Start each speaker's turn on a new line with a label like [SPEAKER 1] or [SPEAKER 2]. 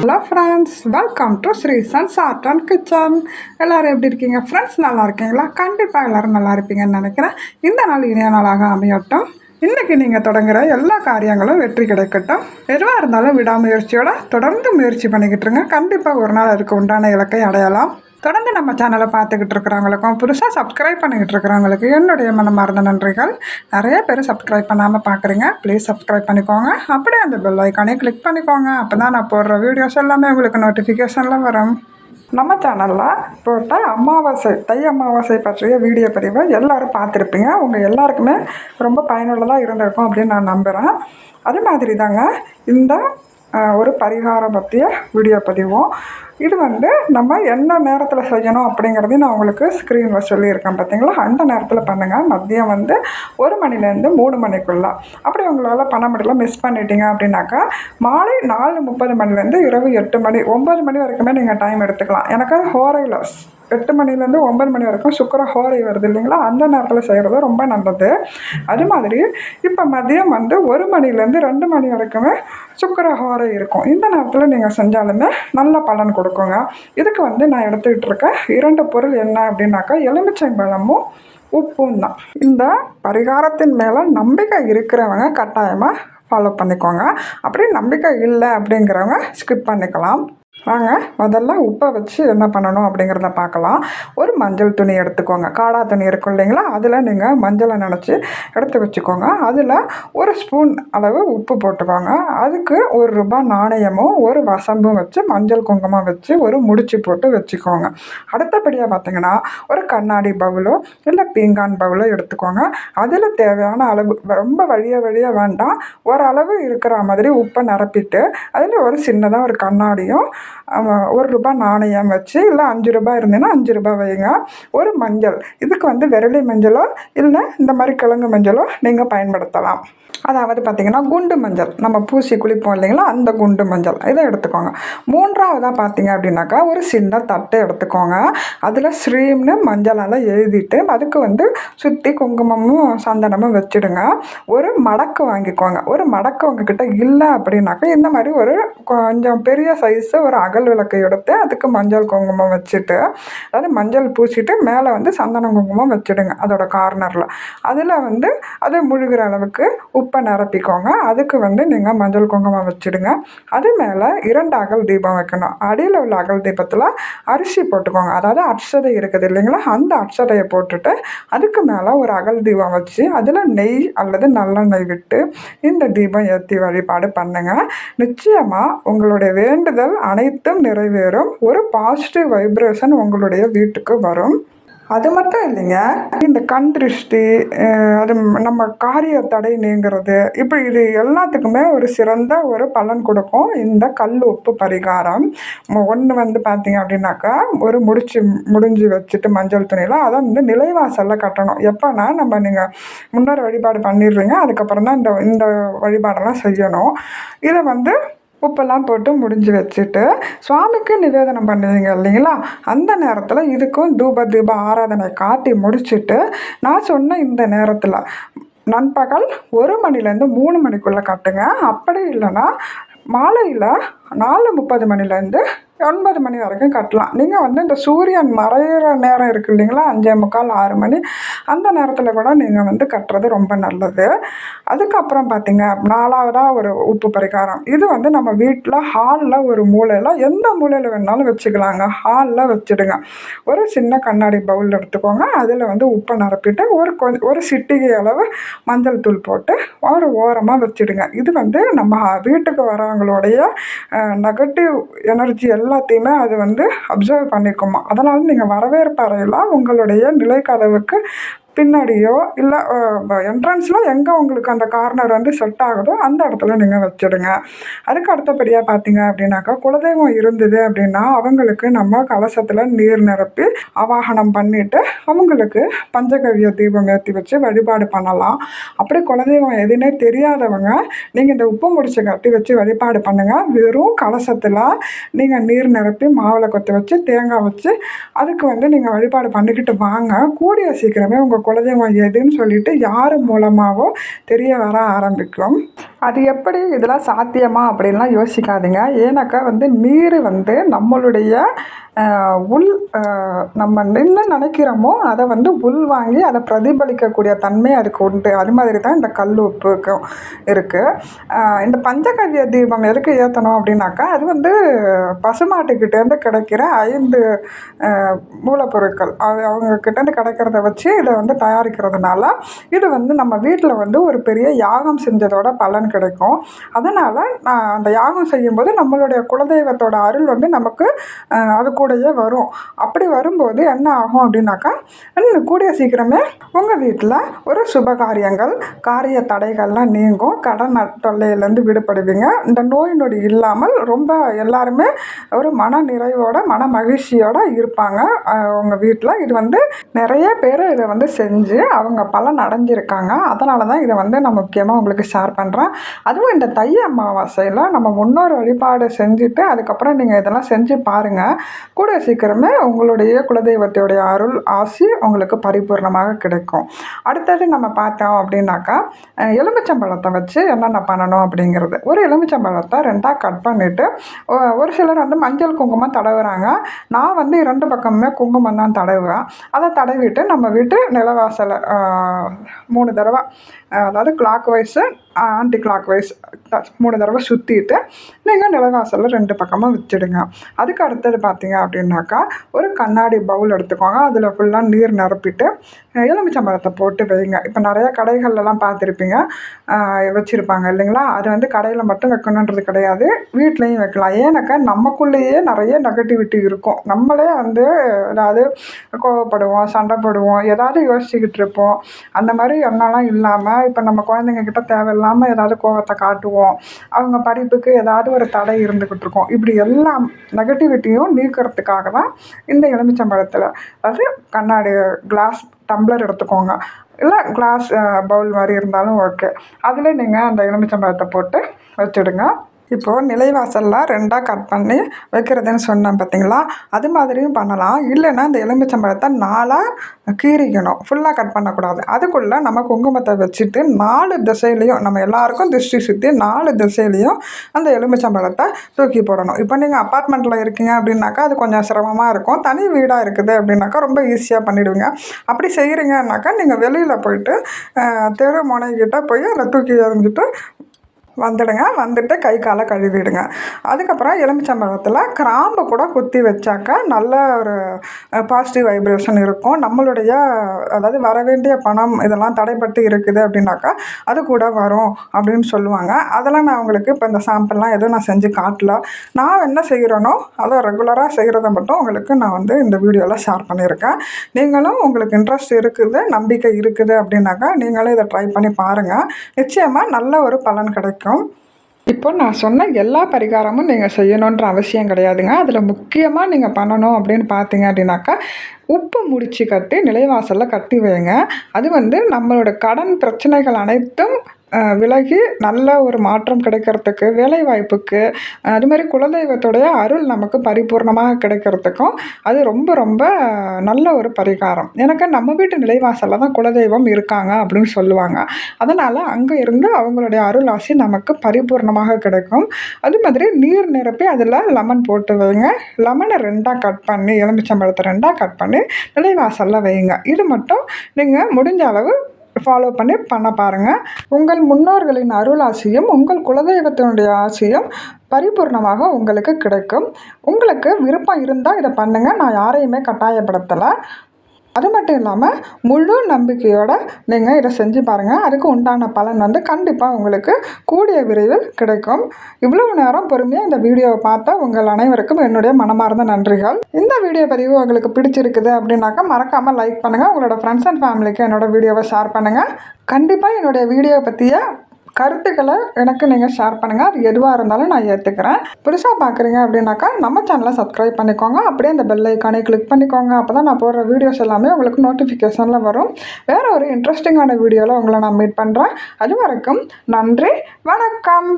[SPEAKER 1] Hello friends welcome to Srisons art and kitchen எல்லோரும் எப்படி இருக்கீங்க? ஃப்ரெண்ட்ஸ் நல்லா இருக்கீங்களா? கண்டிப்பாக எல்லோரும் நல்லா இருப்பீங்கன்னு நினைக்கிறேன். இந்த நாள் இனிய நாளாக அமையட்டும். இன்றைக்கி நீங்கள் தொடங்குற எல்லா காரியங்களும் வெற்றி கிடைக்கட்டும். எதுவாக இருந்தாலும் விடாமுயற்சியோட தொடர்ந்து முயற்சி பண்ணிக்கிட்டு இருங்க. கண்டிப்பாக ஒரு நாள் அதுக்கு உண்டான இலக்கை அடையலாம். தொடர்ந்து நம்ம சேனலை பார்த்துக்கிட்டு இருக்கிறவங்களுக்கும் புதுசாக சப்ஸ்கிரைப் பண்ணிக்கிட்டு இருக்கிறவங்களுக்கு என்னுடைய மனமார்ந்த நன்றிகள். நிறைய பேர் சப்ஸ்கிரைப் பண்ணாமல் பார்க்குறீங்க. ப்ளீஸ் சப்ஸ்கிரைப் பண்ணிக்கோங்க. அப்படியே அந்த பெல் ஐக்கானே கிளிக் பண்ணிக்கோங்க. அப்போ தான் நான் போடுற வீடியோஸ் எல்லாமே உங்களுக்கு நோட்டிஃபிகேஷனில் வரும். நம்ம சேனலில் போட்ட அமாவாசை தை அமாவாசை பற்றிய வீடியோ பதிவை எல்லோரும் பார்த்துருப்பீங்க. உங்கள் எல்லாருக்குமே ரொம்ப பயனுள்ளதாக இருந்திருக்கும் அப்படின்னு நான் நம்புகிறேன் அது மாதிரி தாங்க இந்த ஒரு பரிகாரம் பற்றிய வீடியோ பதிவும். இது வந்து நம்ம என்ன நேரத்தில் செய்யணும் அப்படிங்கிறதையும் நான் உங்களுக்கு ஸ்க்ரீனில் சொல்லியிருக்கேன் பார்த்தீங்களா அந்த நேரத்தில் பண்ணுங்கள் மதியம் வந்து ஒரு மணிலேருந்து மூணு மணிக்குள்ளே. அப்படி உங்களால் பண்ண முடியல மிஸ் பண்ணிட்டீங்க அப்படின்னாக்கா மாலை நாலு முப்பது மணிலேருந்து இரவு எட்டு மணி ஒம்பது மணி வரைக்குமே நீங்கள் டைம் எடுத்துக்கலாம். எனக்கு ஹோரையில் எட்டு மணிலேருந்து ஒம்பது மணி வரைக்கும் சுக்கர ஹோரை வருது இல்லைங்களா? அந்த நேரத்தில் செய்கிறது ரொம்ப நல்லது. அது மாதிரி இப்போ மதியம் வந்து ஒரு மணிலேருந்து ரெண்டு மணி வரைக்குமே சுக்கர ஹோரை இருக்கும். இந்த நேரத்தில் நீங்கள் செஞ்சாலுமே நல்ல பலன் கொடுக்கும். இருக்குங்க இதுக்கு வந்து நான் எடுத்துக்கிட்டு இருக்க இரண்டு பொருள் என்ன அப்படின்னாக்கா எலுமிச்சை பழமும் உப்பும் தான். இந்த பரிகாரத்தின் மேலே நம்பிக்கை இருக்கிறவங்க கட்டாயமாக ஃபாலோ பண்ணிக்கோங்க. அப்படி நம்பிக்கை இல்லை அப்படிங்கிறவங்க ஸ்கிப் பண்ணிக்கலாம். வாங்க முதல்ல உப்பை வச்சு என்ன பண்ணணும் அப்படிங்கிறத பார்க்கலாம். ஒரு மஞ்சள் துணி எடுத்துக்கோங்க. காடா துணி இருக்கும் இல்லைங்களா? அதில் நீங்கள் மஞ்சளை நினச்சி எடுத்து வச்சுக்கோங்க. அதில் ஒரு ஸ்பூன் அளவு உப்பு போட்டுக்கோங்க. அதுக்கு ஒரு ரூபாய் நாணயமும் ஒரு வசம்பும் வச்சு மஞ்சள் குங்குமம் வச்சு ஒரு முடிச்சு போட்டு வச்சுக்கோங்க. அடுத்தபடியாக பார்த்தீங்கன்னா ஒரு கண்ணாடி பவுலோ இல்லை பீங்கான் பவுலோ எடுத்துக்கோங்க. அதில் தேவையான அளவு ரொம்ப வழிய வழிய வேண்டாம். ஓரளவு இருக்கிற மாதிரி உப்பை நிரப்பிட்டு அதில் ஒரு சின்னதாக ஒரு கண்ணாடியும் ஒரு ரூபாய் நாணயம் வச்சு இல்லை அஞ்சு ரூபாய் இருந்ததுன்னா அஞ்சு ரூபாய் வைங்க. ஒரு மஞ்சள். இதுக்கு வந்து விரலி மஞ்சளோ இல்லை இந்த மாதிரி கிழங்கு மஞ்சளோ நீங்கள் பயன்படுத்தலாம். அதாவது பார்த்திங்கன்னா குண்டு மஞ்சள். நம்ம பூசி குளிப்போம் இல்லைங்களா அந்த குண்டு மஞ்சள். இதை எடுத்துக்கோங்க. மூன்றாவதாக பார்த்தீங்க அப்படின்னாக்கா ஒரு சின்ன தட்டை எடுத்துக்கோங்க. அதில் ஸ்ரீம்னு மஞ்சளால் எழுதிட்டு அதுக்கு வந்து சுற்றி குங்குமமும் சந்தனமும் வச்சுடுங்க. ஒரு மடக்கு வாங்கிக்கோங்க. ஒரு மடக்கு உங்ககிட்ட இல்லை அப்படின்னாக்கா இந்த மாதிரி ஒரு கொஞ்சம் பெரிய சைஸு ஒரு அகல் விளக்கு எடுத்து அதுக்கு மஞ்சள் குங்குமம் வச்சுட்டு அதாவது மஞ்சள் பூசிட்டு மேலே வந்து சந்தன குங்குமம் வச்சுடுங்க அதோட கார்னரில். அதில் வந்து அது முழுகிற அளவுக்கு உப்பை நிரப்பிக்கோங்க. அதுக்கு வந்து நீங்கள் மஞ்சள் குங்குமம் வச்சுடுங்க. அது மேலே இரண்டு அகல் தீபம் வைக்கணும். அடியில் உள்ள அகல் தீபத்தில் அரிசி போட்டுக்கோங்க. அதாவது அட்சதை இருக்குது இல்லைங்களா? அந்த அட்சதையை போட்டுட்டு அதுக்கு மேலே ஒரு அகல் தீபம் வச்சு அதில் நெய் அல்லது நல்லெண்ணெய் விட்டு இந்த தீபம் ஏற்றி வழிபாடு பண்ணுங்கள் நிச்சயமாக உங்களுடைய வேண்டுதல் அனைத்து அனைத்தும் நிறைவேறும். ஒரு பாசிட்டிவ் வைப்ரேஷன் உங்களுடைய வீட்டுக்கு வரும். அது மட்டும் இல்லைங்க இந்த கண் திருஷ்டி அது நம்ம காரிய தடை நீங்கிறது இப்போ இது எல்லாத்துக்குமே ஒரு சிறந்த ஒரு பலன் கொடுக்கும். இந்த கல் உப்பு பரிகாரம். ஒன்று வந்து பார்த்தீங்க அப்படின்னாக்கா ஒரு முடிச்சு முடிஞ்சு வச்சுட்டு மஞ்சள் துணியில் அதை வந்து நிலைவாசலில் கட்டணும். எப்போனா நம்ம நீங்கள் முன்னோர் வழிபாடு பண்ணிடுறீங்க அதுக்கப்புறம் தான் இந்த இந்த வழிபாடெல்லாம் செய்யணும். இதை வந்து உப்பெல்லாம் போட்டு முடிஞ்சு வச்சுட்டு சுவாமிக்கு நிவேதனம் பண்ணுவீங்க இல்லைங்களா? அந்த நேரத்தில் இதுக்கும் தூப தீப ஆராதனை காட்டி முடிச்சுட்டு நான் சொன்ன இந்த நேரத்தில் நண்பகல் ஒரு மணிலேருந்து மூணு மணிக்குள்ளே கட்டுங்க. அப்படி இல்லைன்னா மாலையில் நாலு முப்பது மணிலேருந்து ஒன்பது மணி வரைக்கும் கட்டலாம். நீங்கள் வந்து இந்த சூரியன் மறையிற நேரம் இருக்குது இல்லைங்களா? அஞ்சே முக்கால் ஆறு மணி. அந்த நேரத்தில் கூட நீங்கள் வந்து கட்டுறது ரொம்ப நல்லது. அதுக்கப்புறம் பார்த்தீங்க நாலாவதாக ஒரு உப்பு பரிகாரம். இது வந்து நம்ம வீட்டில் ஹாலில் ஒரு மூலையில் எந்த மூலையில் வேணாலும் வச்சுக்கலாங்க. ஹாலில் வச்சுடுங்க. ஒரு சின்ன கண்ணாடி பவுல் எடுத்துக்கோங்க. அதில் வந்து உப்பை நிரப்பிட்டு ஒரு கொஞ்சம் ஒரு சிட்டிகை அளவு மஞ்சள் தூள் போட்டு ஒரு ஓரமாக வச்சுடுங்க. இது வந்து நம்ம வீட்டுக்கு வரவங்களுடைய நெகட்டிவ் எனர்ஜி எல்லாத்தையுமே அது வந்து அப்சர்வ் பண்ணிக்குமா அதனால் நீங்கள் வரவேற்பு அறையில் உங்களுடைய நிலைக்கதவுக்கு பின்னாடியோ இல்லை என்ட்ரன்ஸில் எங்கே உங்களுக்கு அந்த கார்னர் வந்து செட் ஆகுதோ அந்த இடத்துல நீங்கள் வச்சுடுங்க. அதுக்கு அடுத்தபடியாக பார்த்தீங்க அப்படின்னாக்கா குலதெய்வம் இருந்தது அப்படின்னா அவங்களுக்கு நம்ம கலசத்தில் நீர் நிரப்பி அவாகனம் பண்ணிவிட்டு அவங்களுக்கு பஞ்சகவிய தீபம் ஏற்றி வச்சு வழிபாடு பண்ணலாம். அப்படி குலதெய்வம் எதுனே தெரியாதவங்க நீங்கள் இந்த உப்பு முடிச்சு கட்டி வச்சு வழிபாடு பண்ணுங்கள் வெறும் கலசத்தில் நீங்கள் நீர் நிரப்பி மாவில் கொத்து வச்சு தேங்காய் வச்சு அதுக்கு வந்து நீங்கள் வழிபாடு பண்ணிக்கிட்டு வாங்க. கூடிய சீக்கிரமே உங்கள் குலதெய்வம் எதுன்னு சொல்லிட்டு யார் மூலமாகவோ தெரிய வர ஆரம்பிக்கும். அது எப்படி இதெல்லாம் சாத்தியமா அப்படின்லாம் யோசிக்காதீங்க. ஏன்னாக்கா வந்து நீர் வந்து நம்மளுடைய உள் நம்ம என்ன நினைக்கிறோமோ அதை வந்து உள் வாங்கி அதை பிரதிபலிக்கக்கூடிய தன்மை அதுக்கு உண்டு. அது மாதிரி தான் இந்த கல் உப்புக்கும் இருக்குது இந்த பஞ்சகவ்ய தீபம் எதுக்கு ஏற்றணும் அப்படின்னாக்கா அது வந்து பசுமாட்டுக்கிட்டேருந்து கிடைக்கிற ஐந்து மூலப்பொருட்கள். அது அவங்கக்கிட்டேருந்து கிடைக்கிறத வச்சு இதை வந்து தயாரிக்கிறதுனால இது வந்து நம்ம வீட்டில் வந்து ஒரு பெரிய யாகம் செஞ்சதோட பலன் கிடைக்கும். அதனால் நான் அந்த யாகம் செய்யும்போது நம்மளுடைய குலதெய்வத்தோட அருள் வந்து நமக்கு அது கூடயே வரும். அப்படி வரும்போது என்ன ஆகும் அப்படின்னாக்கா கூடிய சீக்கிரமே உங்கள் வீட்டில் ஒரு சுப காரியங்கள் காரிய தடைகள்லாம் நீங்கும். கடன் தொல்லையிலேருந்து விடுபடுவீங்க. இந்த நோய் நொடி இல்லாமல் ரொம்ப எல்லாருமே ஒரு மன நிறைவோட மன மகிழ்ச்சியோடு இருப்பாங்க. உங்கள் வீட்டில் இது வந்து நிறைய பேர் இதை வந்து செஞ்சு அவங்க பலன் அடைஞ்சிருக்காங்க. அதனால தான் இதை வந்து நான் முக்கியமாக உங்களுக்கு ஷேர் பண்ணுறேன் அதுவும் இந்த தை அமாவாசையில் நம்ம முன்னோர் வழிபாடு செஞ்சுட்டு அதுக்கப்புறம் நீங்கள் இதெல்லாம் செஞ்சு பாருங்கள் கூட சீக்கிரமே உங்களுடைய குலதெய்வத்தையுடைய அருள் ஆசி உங்களுக்கு பரிபூர்ணமாக கிடைக்கும். அடுத்தது நம்ம பார்த்தோம் அப்படின்னாக்கா எலுமிச்சம்பழத்தை வச்சு என்னென்ன பண்ணணும் அப்படிங்கிறது. ஒரு எலுமிச்சம்பழத்தை ரெண்டாக கட் பண்ணிவிட்டு ஒரு சிலர் வந்து மஞ்சள் குங்குமம் தடவுறாங்க. நான் வந்து இரண்டு பக்கமுமே குங்குமம் தான் தடவுவேன். அதை தடவிட்டு நம்ம வீட்டு நிலவாசலை மூணு தடவை அதாவது clockwise anticlockwise மூணு தடவை சுற்றிட்டு நீங்கள் நிலவாசலில் ரெண்டு பக்கமாக வச்சுடுங்க. அதுக்கு அடுத்தது பார்த்தீங்க அப்படின்னாக்கா ஒரு கண்ணாடி பவுல் எடுத்துக்கோங்க. அதில் ஃபுல்லாக நீர் நிரப்பிட்டு எலுமிச்சம்பழத்தை போட்டு வைங்க. இப்போ நிறைய கடைகள்லாம் பார்த்துருப்பீங்க வச்சுருப்பாங்க இல்லைங்களா? அது வந்து கடையில் மட்டும் வைக்கணுன்றது கிடையாது வீட்லேயும் வைக்கலாம். ஏன்னாக்கா நமக்குள்ளேயே நிறைய நெகட்டிவிட்டி இருக்கும். நம்மளே வந்து ஏதாவது கோவப்படுவோம் சண்டை போடுவோம். ஏதாவது விமர்சிக்கிட்டு இருப்போம். அந்த மாதிரி எண்ணம்லாம் இல்லாமல் இப்போ நம்ம குழந்தைங்க கிட்ட தேவையில்லாமல் ஏதாவது கோவத்தை காட்டுவோம். அவங்க படிப்புக்கு ஏதாவது ஒரு தடை இருந்துக்கிட்டு இருக்கும். இப்படி எல்லாம் நெகட்டிவிட்டியும் நீக்கிறதுக்காக தான் இந்த எலுமிச்சம்பழத்தில் அதாவது கண்ணாடி கிளாஸ் டம்ளர் எடுத்துக்கோங்க. இல்லை கிளாஸ் பவுல் மாதிரி இருந்தாலும் ஓகே அதில் நீங்கள் அந்த எலுமிச்சம்பழத்தை போட்டு வச்சுடுங்க. இப்போது நிலைவாசலில் ரெண்டாக கட் பண்ணி வைக்கிறதுன்னு சொன்னேன் பார்த்தீங்களா அது மாதிரியும் பண்ணலாம். இல்லைன்னா இந்த எலுமிச்சம்பழத்தை நாலாக கீறிக்கணும். ஃபுல்லாக கட் பண்ணக்கூடாது. அதுக்குள்ளே நம்ம குங்குமத்தை வச்சுட்டு நாலு திசையிலையும் நம்ம எல்லாருக்கும் திருஷ்டி சுற்றி நாலு திசையிலையும் அந்த எலுமிச்சம்பழத்தை தூக்கி போடணும். இப்போ நீங்கள் அப்பார்ட்மெண்ட்டில் இருக்கீங்க அப்படின்னாக்கா அது கொஞ்சம் சிரமமாக இருக்கும். தனி வீடாக இருக்குது அப்படின்னாக்கா ரொம்ப ஈஸியாக பண்ணிவிடுவீங்க அப்படி செய்கிறீங்கன்னாக்கா நீங்கள் வெளியில் போயிட்டு தெரு முனைகிட்ட போய் அதை தூக்கி எறிஞ்சிட்டு வந்துடுங்க. வந்துட்டு கை காலை கழுவிடுங்க. அதுக்கப்புறம் எலுமிச்சம்பழத்தில் கிராம்பு கூட குத்தி வச்சாக்கா நல்ல ஒரு பாசிட்டிவ் வைப்ரேஷன் இருக்கும். நம்மளுடைய அதாவது வர வேண்டிய பணம் இதெல்லாம் தடைப்பட்டு இருக்குது அப்படின்னாக்கா அது கூட வரும் அப்படின்னு சொல்லுவாங்க. அதெல்லாம் நான் உங்களுக்கு இப்போ இந்த சாம்பிள்லாம் எதுவும் நான் செஞ்சு காட்டல. நான் என்ன செய்கிறேனோ அதை ரெகுலராக செய்கிறத மட்டும் உங்களுக்கு நான் வந்து இந்த வீடியோவில் ஷேர் பண்ணியிருக்கேன். நீங்களும் உங்களுக்கு இன்ட்ரெஸ்ட் இருக்குது நம்பிக்கை இருக்குது அப்படின்னாக்கா நீங்களும் இதை ட்ரை பண்ணி பாருங்கள் நிச்சயமாக நல்ல ஒரு பலன் கிடைக்கும். இருக்கும். இப்போ நான் சொன்ன எல்லா பரிகாரமும் நீங்கள் செய்யணுன்ற அவசியம் கிடையாதுங்க. அதில் முக்கியமாக நீங்கள் பண்ணணும் அப்படின்னு பார்த்தீங்க அப்படின்னாக்கா உப்பு முடிச்சு கட்டி நிலைவாசலில் கட்டி வைங்க. அது வந்து நம்மளோட கடன் பிரச்சனைகள் அனைத்தும் விலகி நல்ல ஒரு மாற்றம் கிடைக்கிறதுக்கு வேலைவாய்ப்புக்கு அது மாதிரி குலதெய்வத்துடைய அருள் நமக்கு பரிபூர்ணமாக கிடைக்கிறதுக்கும் அது ரொம்ப ரொம்ப நல்ல ஒரு பரிகாரம். எனக்கு நம்ம வீட்டு நிலைவாசலில் தான் குலதெய்வம் இருக்காங்க அப்படின்னு சொல்லுவாங்க. அதனால் அங்கே இருந்து அவங்களுடைய அருள் ஆசை நமக்கு பரிபூர்ணமாக கிடைக்கும். அது மாதிரி நீர் நிரப்பி அதில் லெமன் போட்டு வைங்க. லெமனை ரெண்டாக கட் பண்ணி எலுமிச்சம்பழத்தை ரெண்டாக கட் பண்ணி நிலைவாசலில் வைங்க. இது மட்டும் நீங்கள் முடிஞ்ச அளவு ஃபாலோ பண்ணி பண்ண பாருங்கள் உங்கள் முன்னோர்களின் அருளாசியும் உங்கள் குலதெய்வத்தினுடைய ஆசியும் பரிபூர்ணமாக உங்களுக்கு கிடைக்கும். உங்களுக்கு விருப்பம் இருந்தால் இதை பண்ணுங்கள் நான் யாரையுமே கட்டாயப்படுத்தலை. அது மட்டும் இல்லாமல் முழு நம்பிக்கையோடு நீங்கள் இதை செஞ்சு பாருங்கள் அதுக்கு உண்டான பலன் வந்து கண்டிப்பாக உங்களுக்கு கூடிய விரைவில் கிடைக்கும். இவ்வளவு நேரம் பொறுமையாக இந்த வீடியோவை பார்த்தா உங்கள் அனைவருக்கும் என்னுடைய மனமார்ந்த நன்றிகள். இந்த வீடியோ பதிவு உங்களுக்கு பிடிச்சிருக்குது அப்படின்னாக்கா மறக்காமல் லைக் பண்ணுங்கள் உங்களோட ஃப்ரெண்ட்ஸ் அண்ட் ஃபேமிலிக்கு என்னோடய வீடியோவை ஷேர் பண்ணுங்கள் கண்டிப்பாக என்னுடைய வீடியோவை பற்றிய கருத்துக்களை எனக்கு நீங்கள் ஷேர் பண்ணுங்கள் அது எதுவாக இருந்தாலும் நான் ஏற்றுக்கிறேன் புதுசாக பார்க்குறீங்க அப்படின்னாக்கா நம்ம சேனலை சப்ஸ்கிரைப் பண்ணிக்கோங்க. அப்படியே அந்த பெல் ஐக்கானே கிளிக் பண்ணிக்கோங்க. அப்போ தான் நான் போடுற வீடியோஸ் எல்லாமே உங்களுக்கு நோட்டிஃபிகேஷனில் வரும். வேறு ஒரு இன்ட்ரெஸ்டிங்கான வீடியோவில் உங்களை நான் மீட் பண்ணுறேன் அது வரைக்கும் நன்றி வணக்கம்.